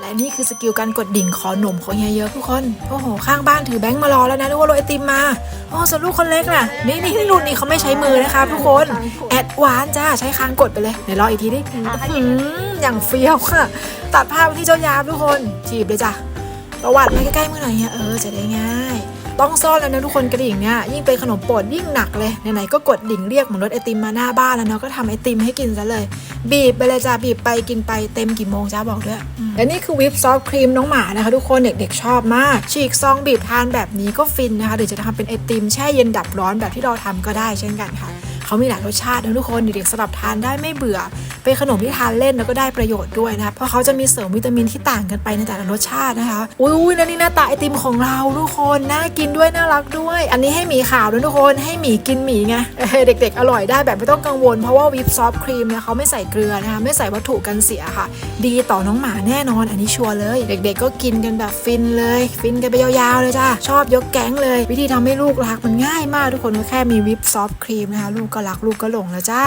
และนี่คือสกิลการกดดิ่งขอหนมของเฮียเยอะทุกคน โอ้โห ข้างบ้านถือแบงค์มารอแล้วนะนึกว่าโรยไอติมมาโอ้ส่วนลูกคนเล็กน่ะ นี่นี่รุ่นนี้เขาไม่ใช้มือนะคะทุกคน แอดวานจ้า ใช้คางกดไปเลยเดี๋ยวรออีกทีดิอื้อย่างเฟี้ยวค่ะ ตัดภาพที่เจ้ายามทุกคนจีบเลยจ้ะ ประวัติมาใกล้ๆมือหน่อยเฮียเออจะได้ง่าย ต้องซ่อนแล้วนะทุกคนกระดิ่งเนี่ยยิ่งเป็นขนมโปรดยิ่งหนักเลยไหนๆก็กดดิ่งเรียกเหมือนรถไอติมมาหน้าบ้านแล้วเนาะก็ทำไอติมให้กินซะเลย บีบไปเลยจ้าบีบไปกินไปเต็มกี่โมงจ้าบอกด้วยและนี่คือวิปซอฟต์ครีมน้องหมานะคะทุกคนเด็กๆชอบมาก ฉีกซองบีบทานแบบนี้ก็ฟินนะคะหรือจะทำเป็นไอติมแช่เย็นดับร้อนแบบที่เราทำก็ได้เช่นกันค่ะ เขามีหลายรสชาตินะทุกคนเด็กๆสำหรับทานได้ไม่เบื่อ เป็นขนมที่ทานเล่นแล้วก็ได้ประโยชน์ด้วยนะเพราะเขาจะมีเสริมวิตามินที่ต่างกันไปในแต่ละรสชาตินะคะอุ้ยแล้วนี่หน้าตาไอติมของเราทุกคนน่ากินด้วยน่ารักด้วย อันนี้ให้หมีขาวด้วยทุกคนให้หมีกินหมีไงเด็ก ๆ อร่อยได้แบบไม่ต้องกังวลเพราะว่าวิปซอฟต์ครีมเนี่ยเขาไม่ใส่เกลือนะคะไม่ใส่วัตถุกันเสียค่ะ ดีต่อน้องหมาแน่นอน อันนี้ชัวร์เลย เด็ก ๆ ก็กินกันแบบฟินเลย ฟินกันไปยาวๆเลยจ้าชอบยกแก๊งเลย วิธีทำให้ลูกรักมันง่ายมากทุกคนก็แค่มีวิปซอฟครีมนะคะลูกก็รักลูกก็หลงแล้วจ้า